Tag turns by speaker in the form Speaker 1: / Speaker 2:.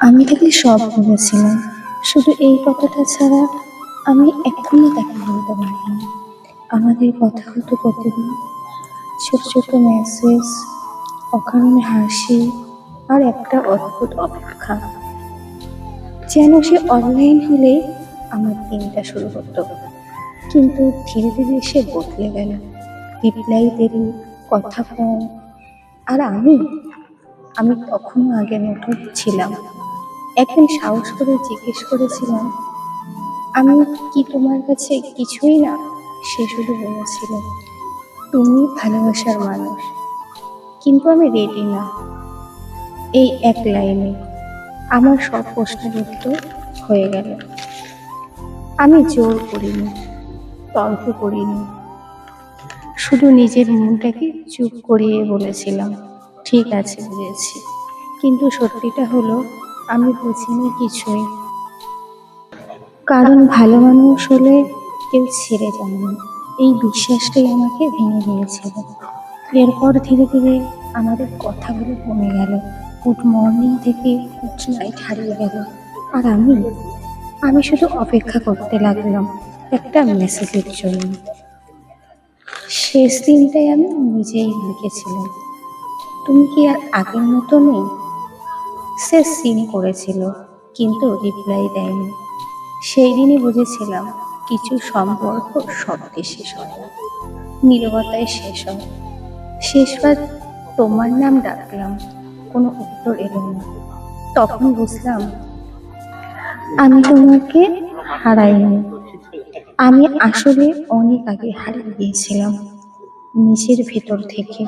Speaker 1: আমি তাকে সব বলেছিলাম শুধু এই কথাটা ছাড়া আমি এখনই তাকে বলতে পারিনি। আমাদের কথা হতো প্রতিদিন। ছোট ছোট মেসেজ অকারণে হাসি আর একটা অদ্ভুত অপেক্ষা। যেন সে অনলাইন হলে আমার দিনটা শুরু হতো। কিন্তু ধীরে ধীরে সে বদলে গেল। রিপ্লাই দেরি, কথা কম। আর আমি? আমি তখনও আগের মতো ছিলাম। একদিন সাহস করে জিজ্ঞেস করেছিলাম, আমি কি তোমার কাছে কিছুই না? সে শুধু বলেছিল, তুমি ভালোবাসার মানুষ, কিন্তু আমি রেডি না। এই এক লাইনে আমার সব প্রশ্নের উত্তর হয়ে গেল। আমি জোর করিনি, তর্ক করিনি, শুধু নিজের মনটাকে চুপ করিয়ে বলেছিলাম, ঠিক আছে বুঝেছি, কিন্তু সত্যিটা হলো আমি বুঝিনি কিছুই। কারণ ভালো মানুষ হলে কেউ ছেড়ে যায় না। এই বিশ্বাসটাই আমাকে ভেঙে দিয়েছিল। এরপর ধীরে ধীরে আমাদের কথাগুলো কমে গেল। গুড মর্নিং থেকে গুড নাইট হারিয়ে গেল। আর আমি আমি শুধু অপেক্ষা করতে লাগলাম একটা মেসেজের জন্য। শেষ দিনটাই আমি নিজেই লিখেছিলাম তুমি কি আর আগের মতো নেই সে সিন করেছিল, কিন্তু রিপ্লাই দেয়নি। সেই দিনই বুঝেছিলাম কিছু সম্পর্ক শব্দে শেষ হয় নীরবতায় শেষ হয়। শেষবার তোমার নাম ডাকলাম, কোনো উত্তর এলো না। তখন বুঝলাম, আমি তোমাকে হারাইনি। আমি আসলে অনেক আগে হারিয়ে গিয়েছিলাম, নিজের ভেতর থেকে।